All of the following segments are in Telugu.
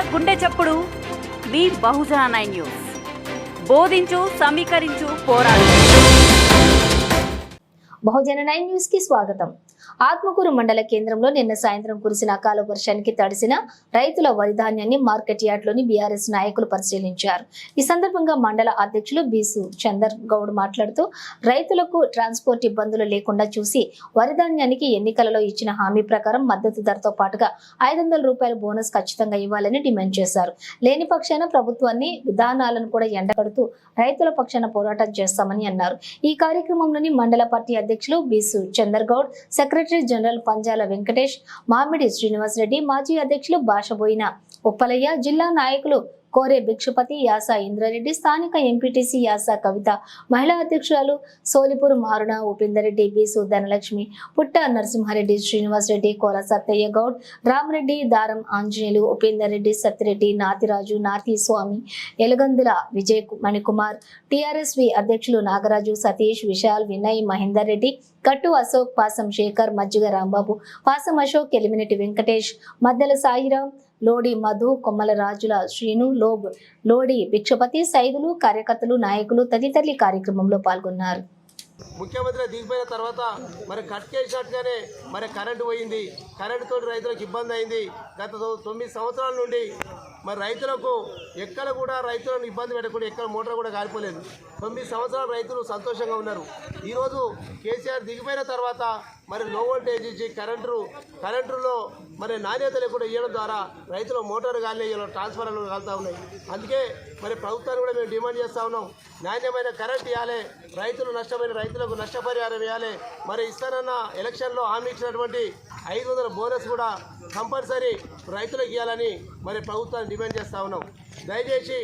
గుండె చప్పుడు. మీ బహుజన నైన్ న్యూస్. బోధించు సమీకరించు పోరాడు. బహుజన నైన్ న్యూస్కి స్వాగతం. ఆత్మకూరు మండల కేంద్రంలో నిన్న సాయంత్రం కురిసిన అకాల వర్షానికి తడిసిన రైతుల వరి ధాన్యాన్ని మార్కెట్ యార్డ్లోని బీఆర్ఎస్ నాయకులు పరిశీలించారు. ఈ సందర్భంగా మండల అధ్యక్షులు బీసు చందర్ గౌడ్ మాట్లాడుతూ రైతులకు ట్రాన్స్పోర్ట్ ఇబ్బందులు లేకుండా చూసి వరి ధాన్యానికి ఎన్నికలలో ఇచ్చిన హామీ ప్రకారం మద్దతు ధరతో పాటుగా ఐదు వందల రూపాయల బోనస్ ఖచ్చితంగా ఇవ్వాలని డిమాండ్ చేశారు. లేని పక్షాన ప్రభుత్వాన్ని విధానాలను కూడా ఎండగడుతూ రైతుల పక్షాన పోరాటం చేస్తామని అన్నారు. ఈ కార్యక్రమంలోని మండల పార్టీ అధ్యక్షులు బీసు చందర్గౌడ్ సెక్రటరీ జనరల్ పంజాల వెంకటేష్ మామిడి శ్రీనివాస్ రెడ్డి మాజీ అధ్యక్షులు భాషబోయిన ఉప్పలయ్య జిల్లా నాయకులు కోరే భిక్షపతి యాస ఇంద్రారెడ్డి స్థానిక ఎంపీటీసీ యాస కవిత మహిళా అధ్యక్షురాలు సోలిపూర్ మారుణ ఉపేందర్ రెడ్డి బీసు ధనలక్ష్మి పుట్ట నరసింహారెడ్డి శ్రీనివాస్ రెడ్డి కోల సత్తయ్య గౌడ్ రామరెడ్డి దారం ఆంజనేయులు ఉపేందర్ రెడ్డి సత్యరెడ్డి నాతిరాజు నాతి స్వామి ఎలగందుల విజయ్ కు- మణికుమార్ టిఆర్ఎస్వి అధ్యక్షులు నాగరాజు సతీష్ విశాల్ వినయ్ మహేందర్ రెడ్డి కట్టు అశోక్ పాసం శేఖర్ మజ్జిగ రాంబాబు పాసం అశోక్ ఎలిమినేటి వెంకటేష్ మద్దెల సాయిరాం లోడి మధు కొమ్మల రాజుల శ్రీను లోబ్ లోడి భిక్షపతి సైదులు కార్యకర్తలు నాయకులు తదితరులు కార్యక్రమంలో పాల్గొన్నారు. ముఖ్యమంత్రి దిగిపోయిన తర్వాత మరి కట్ చేసినట్టుగానే మరి కరెంటు పోయింది. కరెంటు తోటి రైతులకు ఇబ్బంది అయింది. గత తొమ్మిది సంవత్సరాల నుండి మరి రైతులకు ఎక్కడ కూడా రైతులను ఇబ్బంది పెట్టకుండా ఎక్కడ మోటార్ కూడా కాలిపోలేదు. తొమ్మిది సంవత్సరాలు రైతులు సంతోషంగా ఉన్నారు. ఈరోజు కేసీఆర్ దిగిపోయిన తర్వాత మరి లో వోల్టేజ్ ఇచ్చి కరెంటు కరెంటులో మరి నాణ్యత లేకుండా ఇవ్వడం ద్వారా రైతుల మోటార్ గాలి ట్రాన్స్ఫార్మర్లు కాలుతా ఉన్నాయి. అందుకే మరి ప్రభుత్వాన్ని కూడా మేము డిమాండ్ చేస్తా ఉన్నాం. నాణ్యమైన కరెంట్ ఇవ్వాలి రైతులు నష్టమైన రైతులకు నష్టపరిహారం ఇవ్వాలి మరి ఇస్తానన్న ఎలక్షన్లో హామీ ఇచ్చినటువంటి ఐదు వందల బోనస్ కూడా కంపల్సరీ రైతులకు ఇవ్వాలని మరి ప్రభుత్వాన్ని డిమాండ్ చేస్తా ఉన్నాం. దయచేసి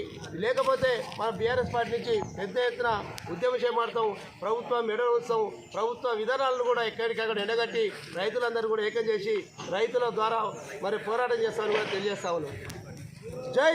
లేకపోతే మన బీఆర్ఎస్ పార్టీ నుంచి పెద్ద ఎత్తున ఉద్యమం చేపడతాం ప్రభుత్వం మెడ ఉత్సవం ప్రభుత్వ విధానాలను కూడా ఎక్కడికక్కడ ఎండగట్టి రైతులందరూ కూడా ఏకం చేసి రైతుల ద్వారా మరి పోరాటం చేస్తామని కూడా తెలియజేస్తా ఉన్నాం. జై